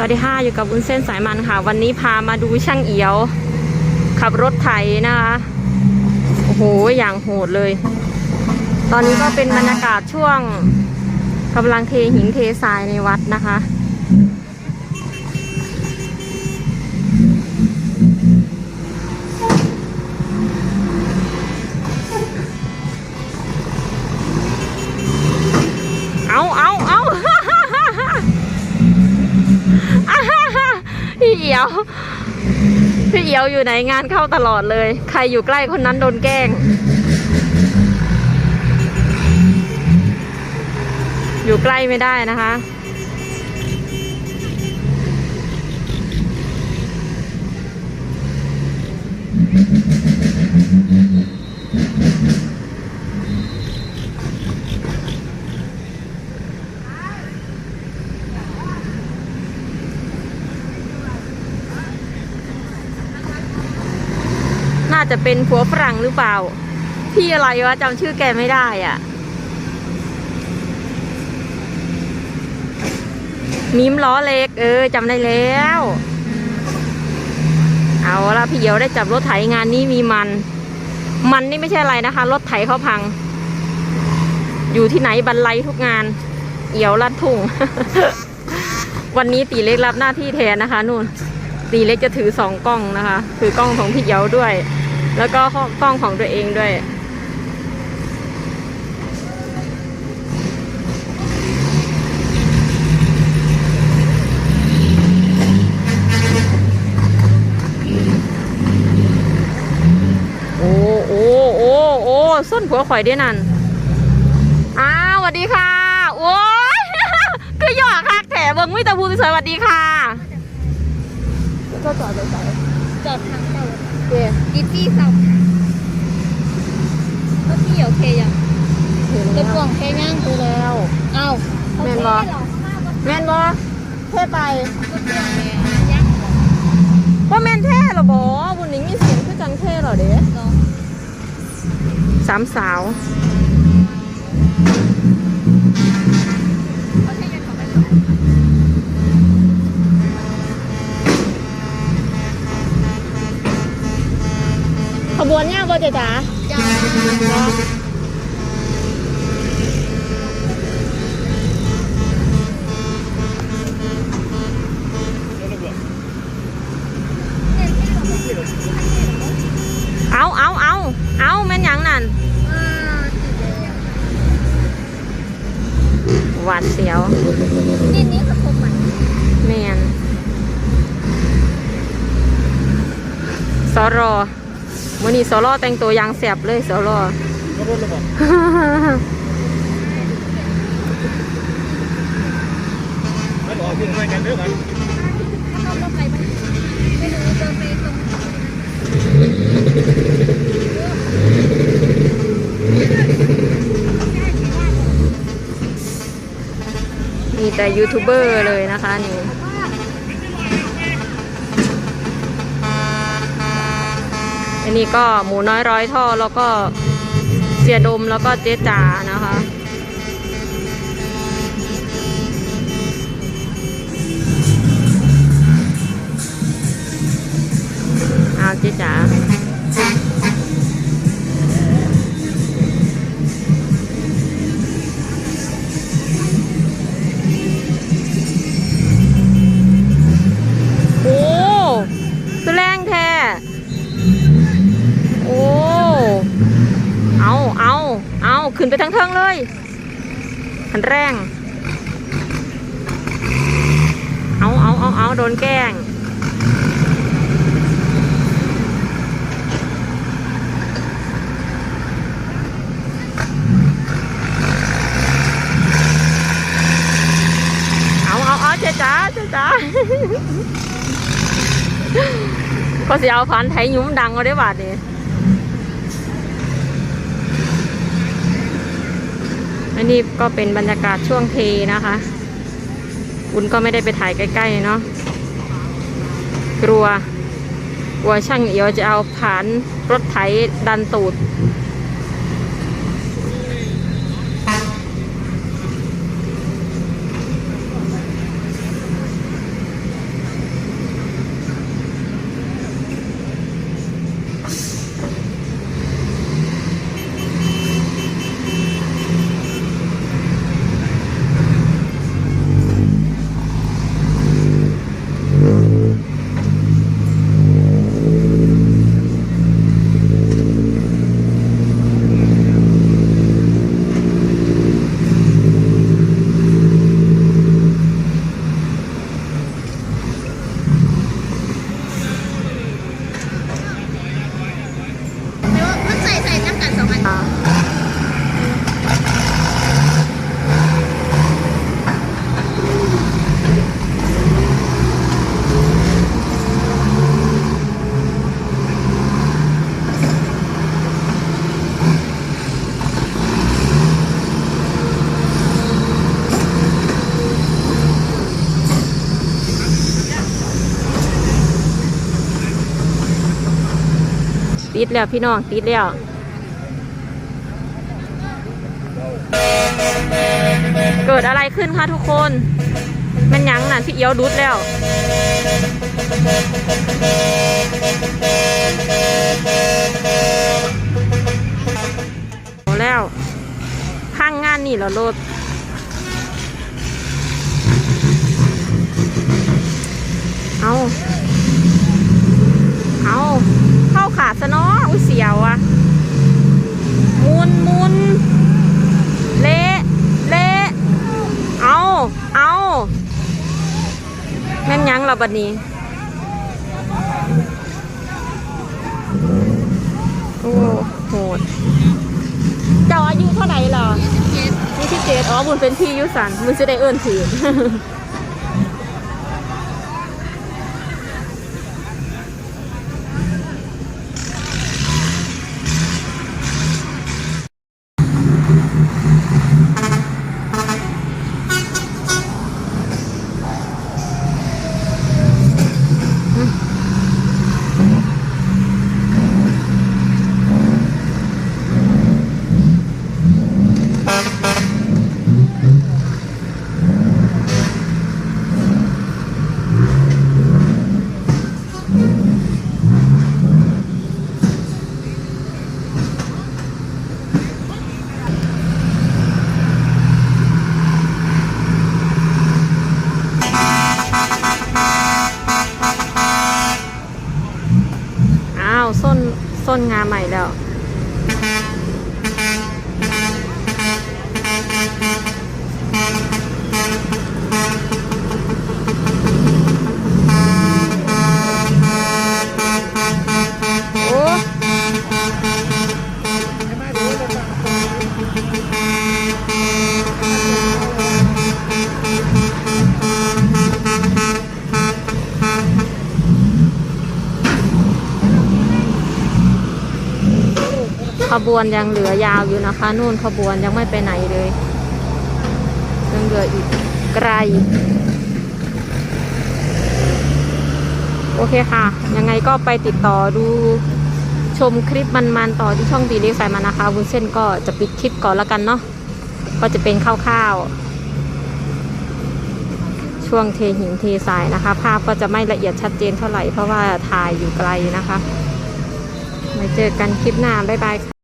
วัสดีค่ะ อยู่กับวุ้นเส้นสายมันค่ะ วันนี้พามาดูช่างเอียว ขับรถไถนะคะ โอ้โห อย่างโหดเลย ตอนนี้ก็เป็นบรรยากาศช่วงกำลังเทหินเททรายในวัดนะคะ พี่เอียว พี่เอียวอยู่ไหนงานเข้าตลอดเลย ใครอยู่ใกล้คนนั้นโดนแกล้ง อยู่ใกล้ไม่ได้นะคะ น่าจะเป็นผัวฝรั่งหรือเปล่า พี่อะไรวะจำชื่อแกไม่ได้อะ มิมล้อเล็ก เออจำได้แล้ว เอาละพี่เหียวได้จับรถไถงานนี้มีมัน มันนี่ไม่ใช่อะไรนะคะ รถไถเขาพัง อยู่ที่ไหนบรรลัยทุกงาน เอี่ยวลัดทุ่ง วันนี้ตีเล็กรับหน้าที่แทนนะคะนู่นตีเล็กจะถือสองกล้องนะคะ ถือกล้องของพี่เหียวด้วย แล้วก็กล้องของตัวเองด้วยโอ้โอ้โอ้โอ้ส้นผัวข่อยด้วยนั่น อ้าวสวัสดีค่ะ โอ้ยก็หยอกคักแถเบิ้งมิตรภูสวยสวัสดีค่ะก็จอดไปจอดทางเข้า เย่ดิจี้สอบก็พี่โอเคยังเห็นรแล้ถวพ่วงเคยังดูแล้วเอ้าแม่นบ่ แม่นบอเท่ไปรถพ่วงเนี่ยยังว่าแม่นเท่เหรอบอบุญนี้มีเสียงคือจังเท่เหรอเด้เนาะสามสาว เบวนเนี่ยบอเจจ๋าจ้าเนี่ยที่เราไปที่เราไปเอาเอาเอาเอาแม่นยังนั่นวหวาดเสียวนี่นี่คือผมใหม่แมนสอรอ วันนี้สอรอแต่งตัวยางแสบเลยสอรอก็รถระบอกเรื่องกันถ้าเข้ารถไปมันมีแต่ยูทูบเบอร์เลยนะคะนี่ อันนี้ก็หมูน้อยร้อยท่อแล้วก็เสียดมแล้วก็เจ๊จ๋านะคะเอาเจ๊จ๋า ขึ้นไปทั้งเทิงเลยหันแรงเอาเอาเอาเอาโดนแกล้งเอาเอาเอาเจ๊จ๋าเจ๊จ๋าก็สิเอาพันไทยหยุ้มดังเอาได้บาทนี่ อันนี้ก็เป็นบรรยากาศช่วงเทนะคะคุณก็ไม่ได้ไปถ่ายใกล้ๆเนาะกลัวกลัวช่างเอียวจะเอาผ่านรถไถดันตูด ติดแล้วพี่น้องติดแล้วเกิดอะไรขึ้นคะทุกคน มันยังน่ะพี่เอียวดุดแล้วโอแล้วพังงานนี่เหรอรถเอาเอา ขาดซะเนาะอุ้ยเสียวอะมุนมุนเละเละเอาเอาแม่นยังเราบัดนี้โอ้โหดเจ้าอายุเท่าไหร่เหรอยี่สิบเจ็ดอ๋อบุญเป็นพี่ยุสันมึงจะได้เอิ้อนถือาวส้น ต้นงาใหม่แล้ว ขบวนยังเหลือยาวอยู่นะคะ นู่นขบวนยังไม่ไปไหนเลยยังเหลืออีกไกล โอเคค่ะ ยังไงก็ไปติดต่อดูชมคลิปมันๆต่อที่ช่องดีเล็กสายมันนะคะวุ้นเส้นก็จะปิดคลิปก่อนแล้วกันเนาะก็จะเป็นคร่าวๆ ช่วงเทหินเททรายนะคะ ภาพก็จะไม่ละเอียดชัดเจนเท่าไหร่เพราะว่าถ่ายอยู่ไกลนะคะไว้เจอกันคลิปหน้า บ๊ายบายค่ะ